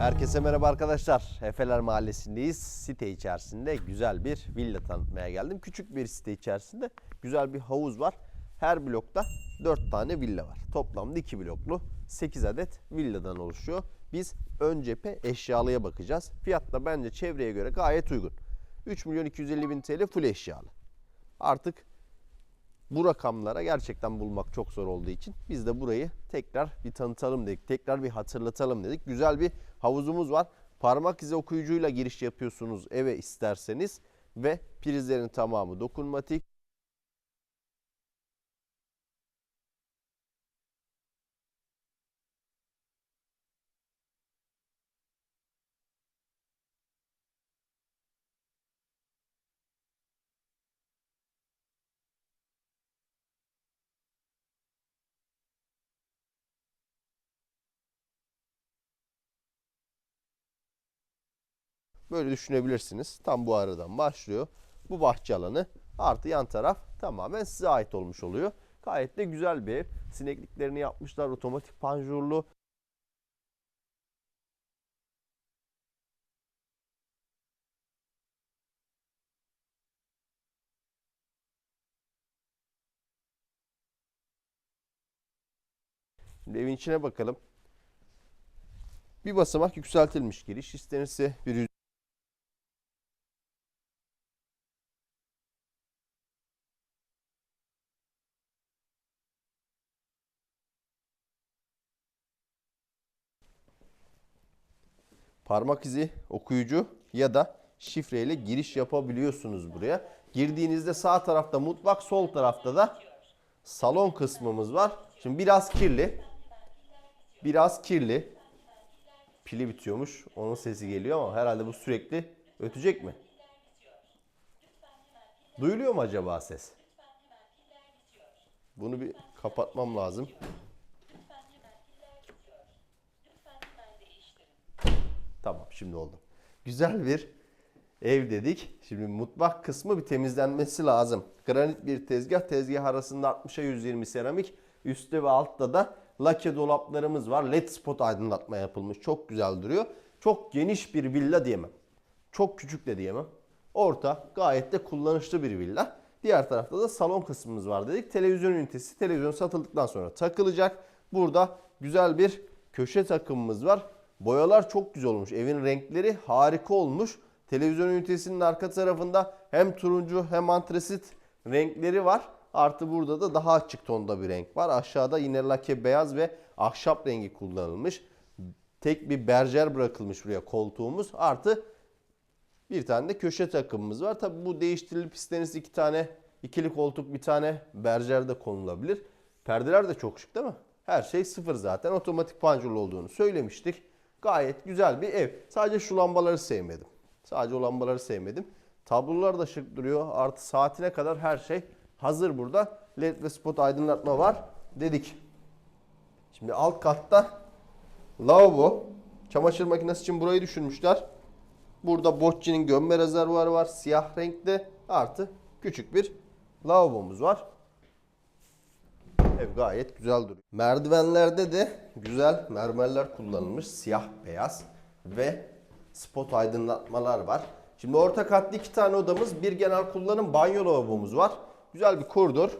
Herkese merhaba arkadaşlar. Efeler Mahallesi'ndeyiz. Site içerisinde güzel bir villa tanıtmaya geldim. Küçük bir site içerisinde güzel bir havuz var. Her blokta 4 tane villa var. Toplamda 2 bloklu 8 adet villadan oluşuyor. Biz ön cephe eşyalıya bakacağız. Fiyat da bence çevreye göre gayet uygun. 3 milyon 250 bin TL full eşyalı. Artık bu rakamlara gerçekten bulmak çok zor olduğu için biz de burayı tekrar bir tanıtalım dedik. Tekrar bir hatırlatalım dedik. Güzel bir havuzumuz var. Parmak izi okuyucuyla giriş yapıyorsunuz eve isterseniz ve prizlerin tamamı dokunmatik. Böyle düşünebilirsiniz. Tam bu aradan başlıyor. Bu bahçe alanı artı yan taraf tamamen size ait olmuş oluyor. Gayet de güzel bir ev. Sinekliklerini yapmışlar. Otomatik panjurlu. Şimdi evin içine bakalım. Bir basamak yükseltilmiş giriş. İstenirse bir parmak izi okuyucu ya da şifreyle giriş yapabiliyorsunuz buraya. Girdiğinizde sağ tarafta mutfak, sol tarafta da salon kısmımız var. Şimdi biraz kirli. Biraz kirli. Pili bitiyormuş. Onun sesi geliyor ama herhalde bu sürekli ötecek mi? Duyuluyor mu acaba ses? Bunu bir kapatmam lazım. Tamam şimdi oldu. Güzel bir ev dedik. Şimdi mutfak kısmı bir temizlenmesi lazım. Granit bir tezgah. Tezgah arasında 60'a 120 seramik. Üstte ve altta da lake dolaplarımız var. LED spot aydınlatma yapılmış. Çok güzel duruyor. Çok geniş bir villa diyemem. Çok küçük de diyemem. Orta gayet de kullanışlı bir villa. Diğer tarafta da salon kısmımız var dedik. Televizyon ünitesi televizyon satıldıktan sonra takılacak. Burada güzel bir köşe takımımız var. Boyalar çok güzel olmuş. Evin renkleri harika olmuş. Televizyon ünitesinin arka tarafında hem turuncu hem antresit renkleri var. Artı burada da daha açık tonda bir renk var. Aşağıda yine lake beyaz ve ahşap rengi kullanılmış. Tek bir berjer bırakılmış buraya koltuğumuz. Artı bir tane de köşe takımımız var. Tabi bu değiştirilip istenirse iki tane ikili koltuk bir tane berjer de konulabilir. Perdeler de çok şık değil mi? Her şey sıfır zaten. Otomatik panjurlu olduğunu söylemiştik. Gayet güzel bir ev. Sadece şu lambaları sevmedim. Sadece o lambaları sevmedim. Tablolar da şık duruyor. Artı saatine kadar her şey hazır burada. LED ve spot aydınlatma var dedik. Şimdi alt katta lavabo. Çamaşır makinesi için burayı düşünmüşler. Burada Bosch'inin gömme rezervuarı var. Siyah renkte. Artı küçük bir lavabomuz var. Ev gayet güzel duruyor. Merdivenlerde de güzel mermerler kullanılmış. Siyah beyaz ve spot aydınlatmalar var. Şimdi orta katlı iki tane odamız, bir genel kullanım banyo lavabomuz var. Güzel bir koridor.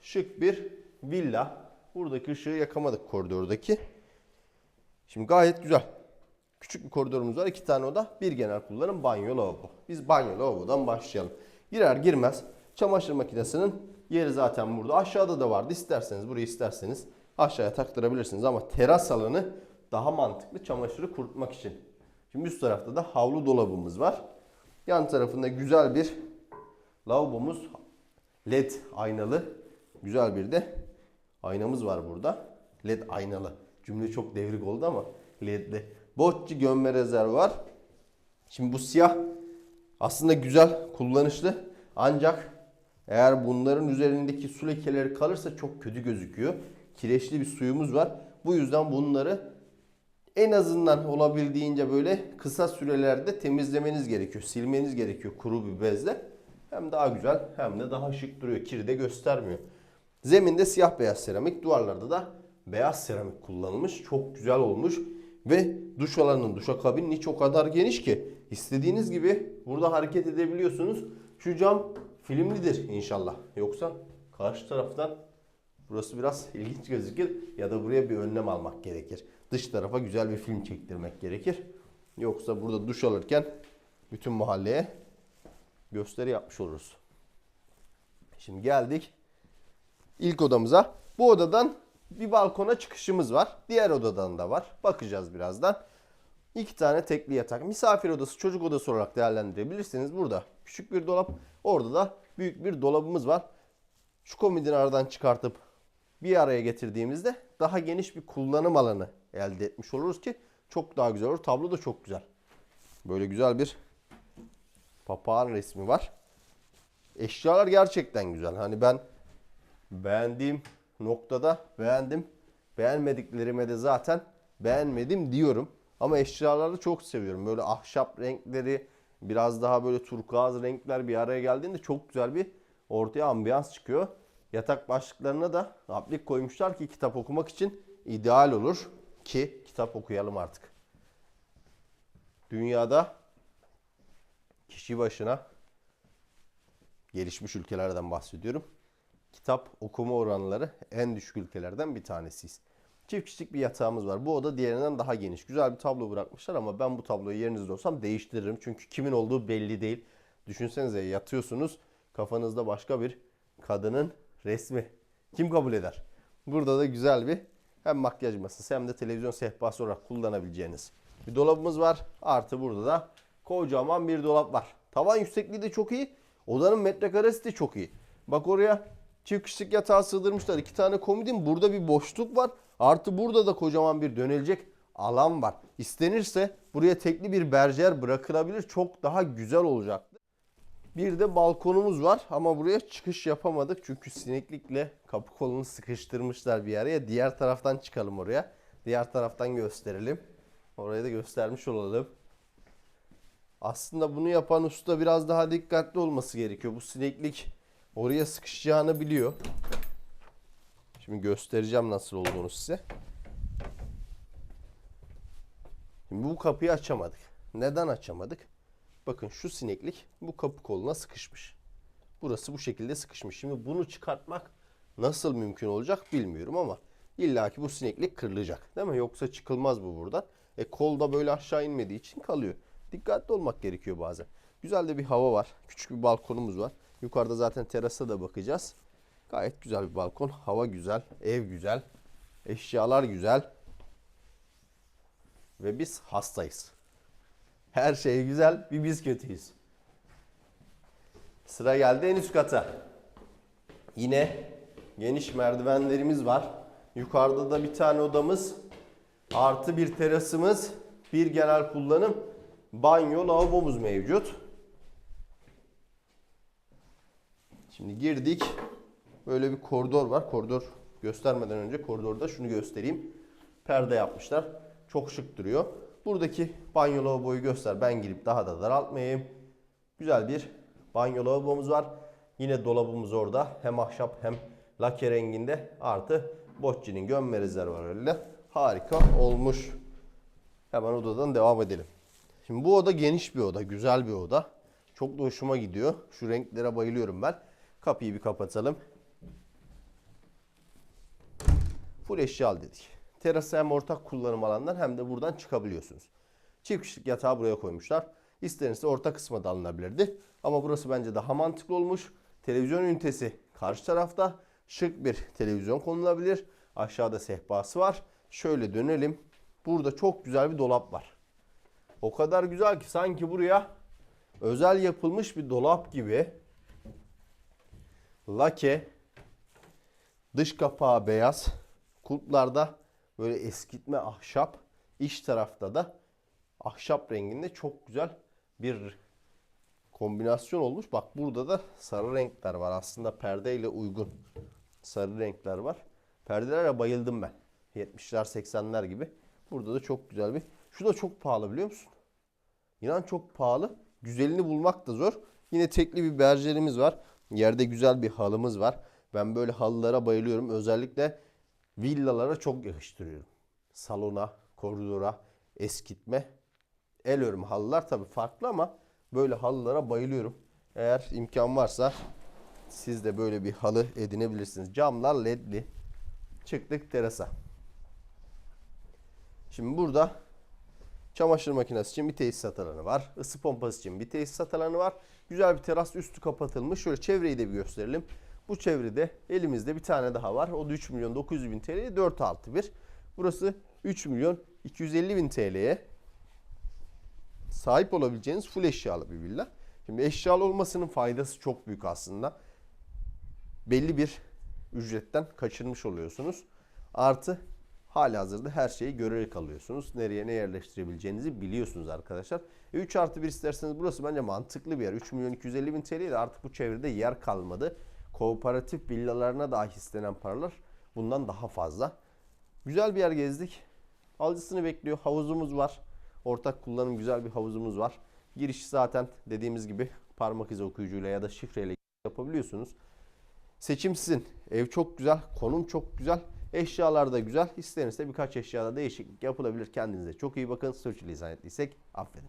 Şık bir villa. Buradaki ışığı yakamadık koridordaki. Şimdi gayet güzel. Küçük bir koridorumuz var. iki tane oda, bir genel kullanım banyo lavabo. Biz banyo lavabodan başlayalım. Girer girmez çamaşır makinesinin yeri zaten burada. Aşağıda da vardı. İsterseniz burayı isterseniz aşağıya taktırabilirsiniz. Ama teras alanı daha mantıklı çamaşırı kurutmak için. Şimdi üst tarafta da havlu dolabımız var. Yan tarafında güzel bir lavabomuz. LED aynalı. Güzel bir de aynamız var burada. LED aynalı. Cümle çok devrik oldu ama LED'li. Bocci gömme rezervuar. Şimdi bu siyah aslında güzel, kullanışlı. Ancak eğer bunların üzerindeki su lekeleri kalırsa çok kötü gözüküyor. Kireçli bir suyumuz var. Bu yüzden bunları en azından olabildiğince böyle kısa sürelerde temizlemeniz gerekiyor. Silmeniz gerekiyor kuru bir bezle. Hem daha güzel hem de daha şık duruyor. Kiri de göstermiyor. Zeminde siyah beyaz seramik, duvarlarda da beyaz seramik kullanılmış. Çok güzel olmuş. Ve duş alanının, duşakabinin içi o kadar geniş ki istediğiniz gibi burada hareket edebiliyorsunuz. Şu cam filmlidir inşallah. Yoksa karşı taraftan burası biraz ilginç gözükür ya da buraya bir önlem almak gerekir. Dış tarafa güzel bir film çektirmek gerekir. Yoksa burada duş alırken bütün mahalleye gösteri yapmış oluruz. Şimdi geldik ilk odamıza. Bu odadan bir balkona çıkışımız var. Diğer odadan da var. Bakacağız birazdan. İki tane tekli yatak. Misafir odası, çocuk odası olarak değerlendirebilirsiniz. Burada küçük bir dolap. Orada da büyük bir dolabımız var. Şu komodini aradan çıkartıp bir araya getirdiğimizde daha geniş bir kullanım alanı elde etmiş oluruz ki çok daha güzel olur. Tablo da çok güzel. Böyle güzel bir papağan resmi var. Eşyalar gerçekten güzel. Hani ben beğendiğim noktada beğendim. Beğenmediklerime de zaten beğenmedim diyorum. Ama eşyaları çok seviyorum. Böyle ahşap renkleri, biraz daha böyle turkuaz renkler bir araya geldiğinde çok güzel bir ortaya ambiyans çıkıyor. Yatak başlıklarına da aplik koymuşlar ki kitap okumak için ideal olur ki kitap okuyalım artık. Dünyada kişi başına gelişmiş ülkelerden bahsediyorum. Kitap okuma oranları en düşük ülkelerden bir tanesiyiz. Çift kişilik bir yatağımız var. Bu oda diğerinden daha geniş. Güzel bir tablo bırakmışlar ama ben bu tabloyu yerinizde olsam değiştiririm. Çünkü kimin olduğu belli değil. Düşünsenize yatıyorsunuz kafanızda başka bir kadının resmi. Kim kabul eder? Burada da güzel bir hem makyaj masası hem de televizyon sehpası olarak kullanabileceğiniz bir dolabımız var. Artı burada da kocaman bir dolap var. Tavan yüksekliği de çok iyi. Odanın metrekaresi de çok iyi. Bak oraya çift kişilik yatağı sığdırmışlar. İki tane komodin. Burada bir boşluk var. Artı burada da kocaman bir dönülecek alan var. İstenirse buraya tekli bir berjer bırakılabilir. Çok daha güzel olacaktı. Bir de balkonumuz var ama buraya çıkış yapamadık. Çünkü sineklikle kapı kolunu sıkıştırmışlar bir araya. Diğer taraftan çıkalım oraya. Diğer taraftan gösterelim. Orayı da göstermiş olalım. Aslında bunu yapan usta biraz daha dikkatli olması gerekiyor. Bu sineklik oraya sıkışacağını biliyor. Şimdi göstereceğim nasıl olduğunu size. Şimdi bu kapıyı açamadık. Neden açamadık? Bakın şu sineklik bu kapı koluna sıkışmış. Burası bu şekilde sıkışmış. Şimdi bunu çıkartmak nasıl mümkün olacak bilmiyorum ama illaki bu sineklik kırılacak. Değil mi? Yoksa çıkılmaz bu buradan. E kol da böyle aşağı inmediği için kalıyor. Dikkatli olmak gerekiyor bazen. Güzel de bir hava var. Küçük bir balkonumuz var. Yukarıda zaten terasa da bakacağız. Gayet güzel bir balkon. Hava güzel, ev güzel, eşyalar güzel. Ve biz hastayız. Her şey güzel, bir biz kötüyüz. Sıra geldi en üst kata. Yine geniş merdivenlerimiz var. Yukarıda da bir tane odamız, artı bir terasımız, bir genel kullanım, banyo, lavabomuz mevcut. Şimdi girdik. Böyle bir koridor var. Koridor göstermeden önce koridorda şunu göstereyim. Perde yapmışlar. Çok şık duruyor. Buradaki banyo lavaboyu göster. Ben girip daha da daraltmayayım. Güzel bir banyo lavabomuz var. Yine dolabımız orada. Hem ahşap hem lake renginde. Artı Bocci'nin gömme rezervuarıyla harika olmuş. Hemen odadan devam edelim. Şimdi bu oda geniş bir oda. Güzel bir oda. Çok da hoşuma gidiyor. Şu renklere bayılıyorum ben. Kapıyı bir kapatalım. Full eşya dedik. Terası hem ortak kullanım alanından hem de buradan çıkabiliyorsunuz. Çift kişilik yatağı buraya koymuşlar. İstenirse orta kısma da alınabilirdi. Ama burası bence daha mantıklı olmuş. Televizyon ünitesi karşı tarafta. Şık bir televizyon konulabilir. Aşağıda sehpası var. Şöyle dönelim. Burada çok güzel bir dolap var. O kadar güzel ki sanki buraya özel yapılmış bir dolap gibi. Lake dış kapağı beyaz. Kulplarda böyle eskitme ahşap. İç tarafta da ahşap renginde çok güzel bir kombinasyon olmuş. Bak burada da sarı renkler var. Aslında perdeyle uygun sarı renkler var. Perdelere bayıldım ben. 70'ler 80'ler gibi. Burada da çok güzel bir. Şu da çok pahalı biliyor musun? İnan çok pahalı. Güzelini bulmak da zor. Yine tekli bir berjerimiz var. Yerde güzel bir halımız var. Ben böyle halılara bayılıyorum. Özellikle villalara çok yakıştırıyorum. Salona, koridora, eskitme. El örümü halılar tabii farklı ama böyle halılara bayılıyorum. Eğer imkan varsa siz de böyle bir halı edinebilirsiniz. Camlar ledli. Çıktık terasa. Şimdi burada çamaşır makinesi için bir tesisat alanı var. Isı pompası için bir tesisat alanı var. Güzel bir teras üstü kapatılmış. Şöyle çevreyi de bir gösterelim. Bu çevrede elimizde bir tane daha var. O da 3 milyon 900 bin TL'ye 4 artı 1. Burası 3 milyon 250 bin TL'ye sahip olabileceğiniz full eşyalı bir villa. Şimdi eşyalı olmasının faydası çok büyük aslında. Belli bir ücretten kaçırmış oluyorsunuz. Artı hali hazırda her şeyi görerek alıyorsunuz. Nereye ne yerleştirebileceğinizi biliyorsunuz arkadaşlar. E 3 artı 1 isterseniz burası bence mantıklı bir yer. 3 milyon 250 bin TL de artık bu çevrede yer kalmadı. Kooperatif villalarına dahi istenen paralar bundan daha fazla. Güzel bir yer gezdik. Alıcısını bekliyor. Havuzumuz var. Ortak kullanım güzel bir havuzumuz var. Giriş zaten dediğimiz gibi parmak izi okuyucuyla ya da şifreyle yapabiliyorsunuz. Seçim sizin. Ev çok güzel, konum çok güzel, eşyalar da güzel. İsterinizde birkaç eşyada değişiklik yapılabilir. Kendinize çok iyi bakın. Sürçülisan ettiysek affedin.